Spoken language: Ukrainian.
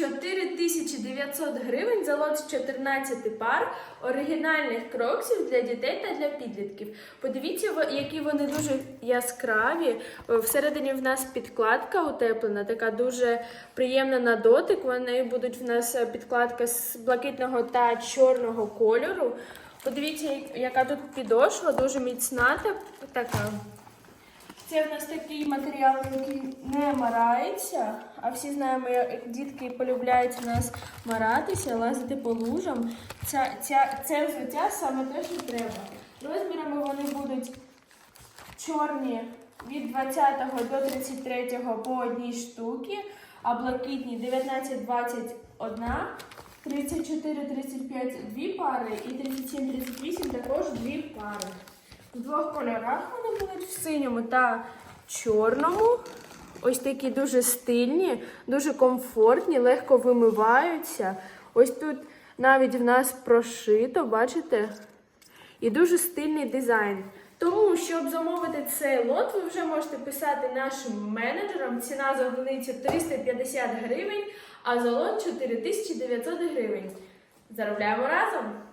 4900 гривень за лот з 14 пар оригінальних кроксів для дітей та для підлітків. Подивіться, які вони дуже яскраві. Всередині в нас підкладка утеплена, така дуже приємна на дотик. Вони будуть в нас е, підкладка з блакитного та чорного кольору. Подивіться, яка тут підошва, дуже міцна та- така. Це в нас такий матеріал, який не марається. А всі знаємо, як дітки полюбляють у нас маратися, лазити по лужам. Ця, ця, це взуття саме те, що треба. Розмірами вони будуть чорні від 20 до 33 по одній штуки, а блакитні 19, 21, 34, 35 дві пари і 37, 38 також дві пари. В двох кольорах вони будуть в синьому та чорному. Ось такі дуже стильні, дуже комфортні, легко вимиваються. Ось тут навіть в нас прошито, бачите? І дуже стильний дизайн. Тому, щоб замовити цей лот, ви вже можете писати нашим менеджерам. Ціна за одиницю 350 гривень, а за лот 4900 гривень. Заробляємо разом!